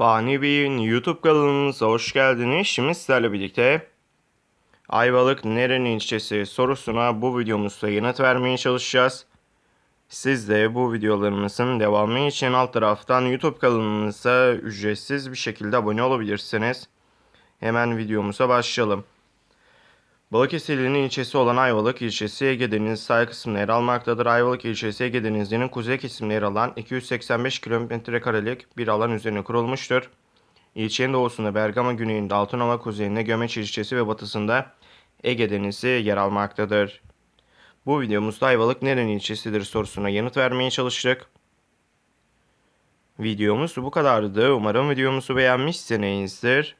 Fani Bey'in YouTube kanalımıza hoş geldiniz. Şimdi sizlerle birlikte Ayvalık nerenin ilçesi sorusuna bu videomuzda yanıt vermeye çalışacağız. Siz de bu videolarımızın devamı için alt taraftan YouTube kanalımıza ücretsiz bir şekilde abone olabilirsiniz. Hemen videomuza başlayalım. Balıkesir'in ilçesi olan Ayvalık ilçesi Ege Denizi sahil kısmında yer almaktadır. Ayvalık ilçesi Ege Denizi'nin kuzey kesiminde yer alan 285 kilometre karelik bir alan üzerine kurulmuştur. İlçenin doğusunda Bergama, güneyinde Altınova, kuzeyinde Gömeç ilçesi ve batısında Ege Denizi yer almaktadır. Bu videomuzda Ayvalık nerenin ilçesidir sorusuna yanıt vermeye çalıştık. Videomuz bu kadardı. Umarım videomuzu beğenmişsinizdir.